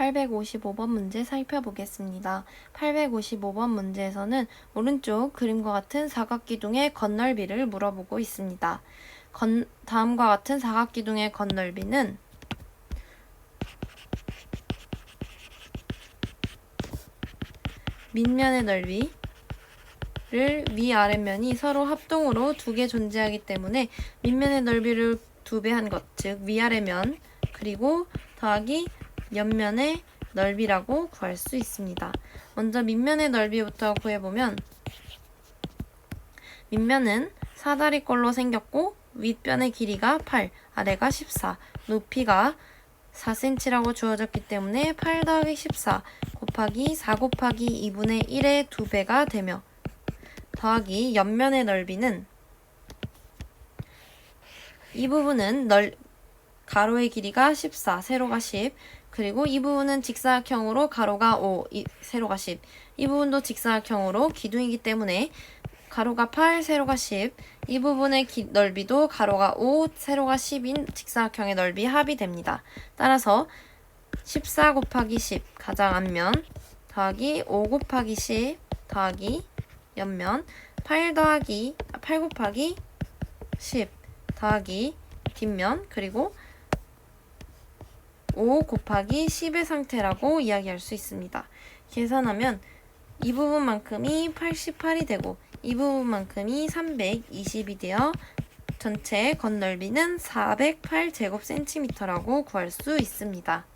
855번 문제 살펴보겠습니다. 855번 문제에서는 오른쪽 그림과 같은 사각기둥의 건널비를 물어보고 있습니다. 건- 다음과 같은 사각기둥의 건널비는 밑면의 넓이 를 위아래면이 서로 합동으로 두 개 존재하기 때문에 밑면의 넓이를 두 배 한 것, 즉 위아래면 그리고 더하기 옆면의 넓이라고 구할 수 있습니다. 먼저 밑면의 넓이부터 구해보면 밑면은 사다리꼴로 생겼고 윗변의 길이가 8, 아래가 14, 높이가 4cm라고 주어졌기 때문에 8 더하기 14 곱하기 4 곱하기 2분의 1의 2배가 되며 더하기 옆면의 넓이는 이 부분은 넓 가로의 길이가 14, 세로가 10, 그리고 이 부분은 직사각형으로 가로가 5, 이, 세로가 10. 이 부분도 직사각형으로 기둥이기 때문에 가로가 8, 세로가 10. 이 부분의 기- 넓이도 가로가 5, 세로가 10인 직사각형의 넓이 합이 됩니다. 따라서 14 곱하기 10 가장 앞면 더하기 5 곱하기 10 더하기 옆면 8 더하기 8 곱하기 10 더하기 뒷면 그리고 5 곱하기 10의 상태라고 이야기할 수 있습니다. 계산하면 이 부분만큼이 88이 되고 이 부분만큼이 320이 되어 전체 건널비는 408제곱센티미터라고 구할 수 있습니다.